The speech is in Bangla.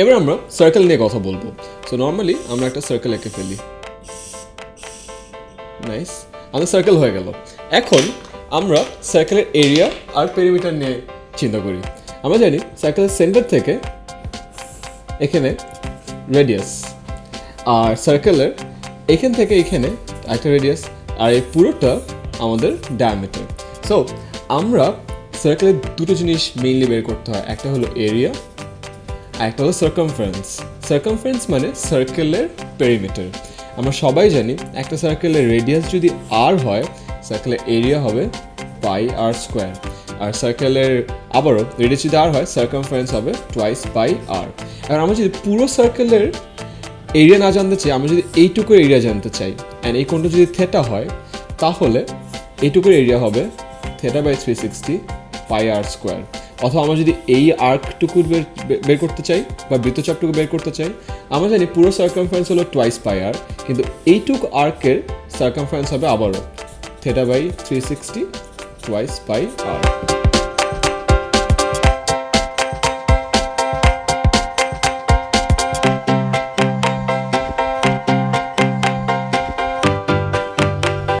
এবার আমরা সার্কেল নিয়ে কথা বলব। সো নর্মালি আমরা একটা সার্কেল এঁকে ফেলি। নাইস আমাদের সার্কেল হয়ে গেল। এখন আমরা সার্কেলের এরিয়া আর পেরিমিটার নিয়ে চিন্তা করি। আমরা জানি সার্কেলের সেন্টার থেকে এখানে রেডিয়াস আর সার্কেলের এখান থেকে এখানে একটা রেডিয়াস আর এই পুরোটা আমাদের ডায়ামিটার সো আমরা সার্কেলের দুটো জিনিস মেইনলি বের করতে হয়। একটা হলো এরিয়া একটা হলো সার্কামফারেন্স সার্কামফারেন্স মানে সার্কেলের পেরিমিটার আমরা সবাই জানি একটা সার্কেলের রেডিয়াস যদি আর হয় সার্কেলের এরিয়া হবে পাই আর স্কোয়ার আর সার্কেলের আবারও রেডিয়াস যদি আর হয় সার্কামফারেন্স হবে টোয়াইস পাই আর আর আমরা যদি পুরো সার্কেলের এরিয়া না জানতে চাই, আমরা যদি এইটুকুর এরিয়া জানতে চাই অ্যান্ড এই কোণটা যদি থেটা হয়, তাহলে এইটুকুর এরিয়া হবে theta by three sixty pi R square অথবা আমরা যদি এই আর্কটুকু বের বের করতে চাই, বা বৃত্তচাপটুকু বের করতে চাই, আমরা জানি পুরো সার্কামফারেন্স হলো টুয়াইস পাই আর কিন্তু এইটুক আর্কের সার্কামফারেন্স হবে আবারও theta by three sixty twice pi R